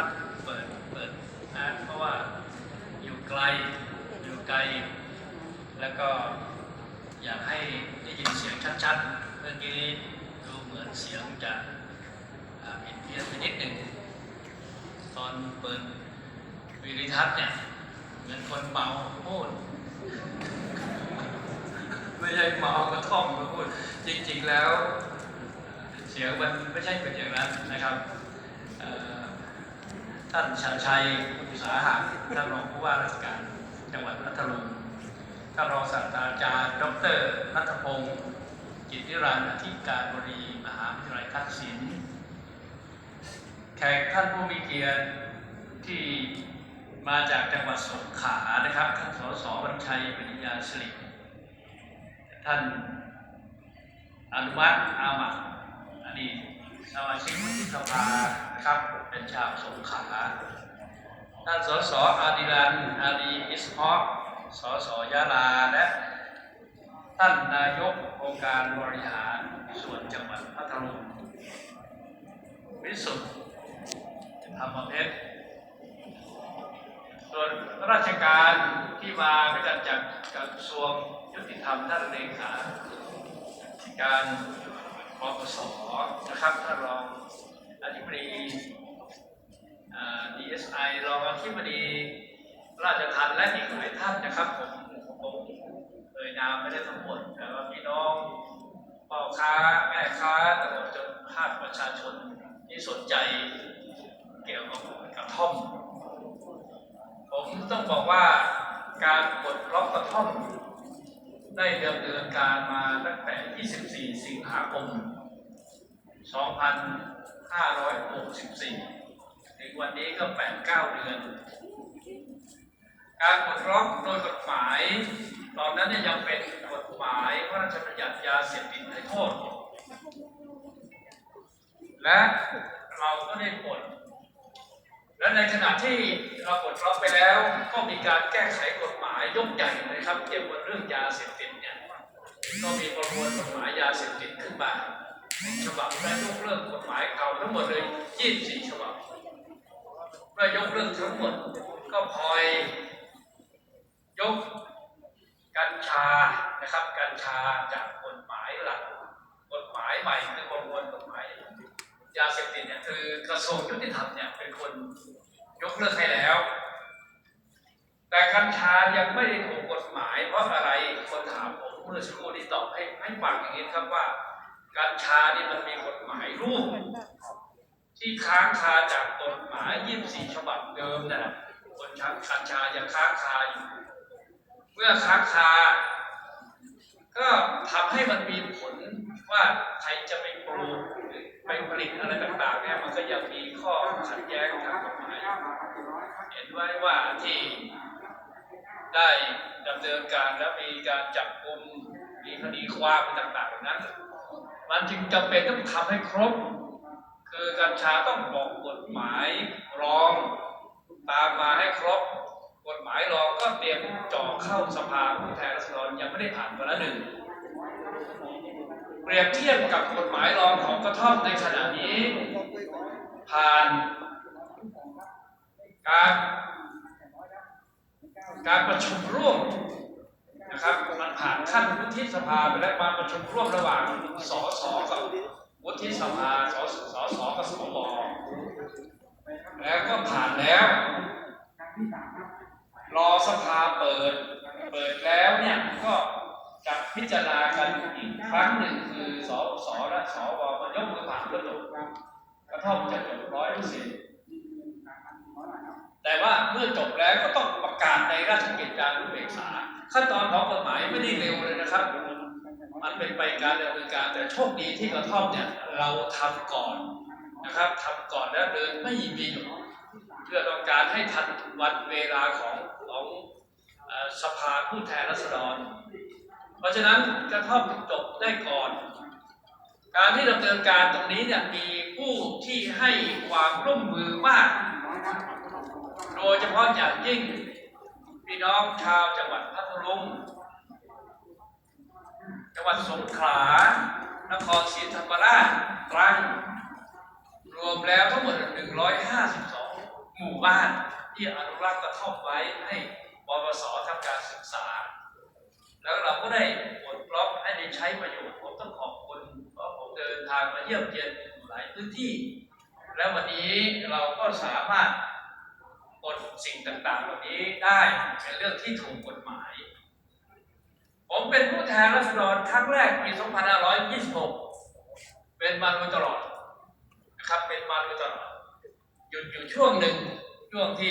ครับ เปิด เปิดนะเพราะว่าอยู่ไกล อยู่ไกล แล้วก็อยากให้ได้ยินเสียงชัดๆ เมื่อกี้ดูเหมือนเสียงจะผิดเพี้ยนไปนิดหนึ่ง ตอนเปิดวิริทัศน์เนี่ยเหมือนคนเมาพูดไม่ใช่เมากระท่อมมาพูดจริง ๆแล้ว เสียงมันไม่ใช่เป็นอย่างนั้นนะครับ ท่านชาญชัยอุตสาหะท่านรองผู้ว่าราชการจังหวัดพัทลุงท่านรองศาสตราจารย์ ดรนัทพงศ์กิตติรันอธิการบดีมหาวิทยาลัยทักษิณแขกท่านผู้มีเกียรติที่มาจากจังหวัดสงขลานะครับท่านสสบัญชัยปริญญาสิริท่านอนุวัฒน์อามัดอดีต สมาชิกวุฒิสภานะครับเป็นชาวสงขลาท่านสสอาดิรันอาดีอิสฮอกสสยะลาและท่านนายกองค์การบริหารส่วนจังหวัดพัทลุงวิสุทธิ์ธรรมเพชรส่วนราชการที่มาก็จะจากกระทรวงยุติธรรมท่านเลขาธิการ ปปสนะครับท่านรองอธิบดีอ่า DSI รองอธิบดีราชทัณฑ์และอีกหลายท่านนะครับผมผมเอ่ยนามไม่ได้ทั้งหมดแต่ว่าพี่น้องพ่อค้าแม่ค้าตลอดจนภาคประชาชนที่สนใจเกี่ยวกับกระท่อม ผมต้องบอกว่าการปลดล็อกกระท่อม ได้ดำเนินการมาตั้งแต่ 24 สิงหาคม 2564 ถึงวันนี้ก็ 8-9 เดือน การปลดล็อกโดยกฎหมาย ตอนนั้นเนี่ยยังเป็นกฎหมายพระราชบัญญัติยาเสพติดให้โทษ และเราก็ได้ปลดและในขณะที่เราปลดล็อกไปแล้ว ก็มีการแก้ไขกฎหมายยกใหญ่นะครับ เกี่ยวกับเรื่องยาเสพติดเนี่ย ก็มีประมวลกฎหมายยาเสพติดขึ้นมาฉบับและยกเลิกกฎหมายเก่าทั้งหมดเลย 24 ฉบับเมื่อยกเลิกทั้งหมดก็พลอยยกกัญชานะครับกัญชาจากกฎหมายหลักกฎหมายใหม่คือประมวลกฎหมายยาเสพติดเนี่ยคือกระทรวงยุติธรรมเนี่ยเป็นคนยกเลิกให้แล้ว แต่กัญชายังไม่ได้ถูกกฎหมายเพราะอะไรคนถามผม เมื่อสักครู่นี้ตอบให้ให้ฟังอย่างนี้ครับว่า กัญชานี่มันมีกฎหมายรูป ที่ค้างคาจากกฎหมาย 24 ฉบับเดิมนะคนชักกัญชายังค้างคาอยู่ เมื่อค้างคา ก็ทำให้มันมีผลว่าใครจะไปปลูกหรือไปผลิตอะไรต่างๆเนี่ยมันก็ยังมีข้อขัดแย้งทางกฎหมายเห็นไว้ว่าที่ ได้ดำเนินการแล้วมีการจับกุมมีคดีความต่างๆนั้น มันจึงจำเป็นต้องทำให้ครบ คือกัญชาต้องบอกกฎหมายรองตามมาให้ครบ กฎหมายรองก็เตรียมจ่อเข้าสภาผู้แทนราษฎรยังไม่ได้ผ่านวาระหนึ่งเปรียบเทียบกับกฎหมายรองของกระท่อมในขณะนี้ ผ่านการ การประชุมร่วมนะครับมันผ่านขั้นวุฒิสภาไปแล้วมาประชุมร่วมระหว่างสสกับวุฒิสภาสสสสกับสวแล้วก็ผ่านแล้ว รอสภาเปิด เปิดแล้วเนี่ยก็จะพิจารณากันอีกครั้งหนึ่งคือสสและสวมันยกมือผ่านก็จบกระท่อมจะจบร้อยเปอร์เซ็นต์ แต่ว่าเมื่อจบแล้วก็ต้องประกาศในราชกิจจานุเบกษา ขั้นตอนของกฎหมายไม่ได้เร็วเลยนะครับ มันเป็นไปการดำเนินการแต่โชคดีที่กระท่อมเนี่ยเราทำก่อนนะครับทำก่อนแล้วเดินไม่มีเพื่อต้องการให้ทันวันเวลาของของสภาผู้แทนราษฎร เพราะฉะนั้นกระท่อมจบได้ก่อน การที่ดำเนินการตรงนี้เนี่ยมีผู้ที่ให้ความร่วมมือมาก โดยเฉพาะอย่างยิ่งพี่น้องชาวจังหวัดพัทลุงจังหวัดสงขลานครศรีธรรมราชตรังรวมแล้วทั้งหมด 152 หมู่บ้าน ที่อนุรักษ์กระท่อมไว้ให้ปปสทำการศึกษา แล้วเราก็ได้ปลดล็อกให้ได้ใช้ประโยชน์ผมต้องขอบคุณเพราะผมเดินทางมาเยี่ยมเยียนหลายพื้นที่ และวันนี้เราก็สามารถ ดสิ่งต่างๆเหล่านี้ได้เป็นเรื่องที่ถูกกฎหมาย ผมเป็นผู้แทนรัษฎรครั้งแรกปี 2526 เป็นมาโดยตลอดนะครับเป็นมาโดยตลอดหยุดอยู่ช่วงหนึ่งช่วงที่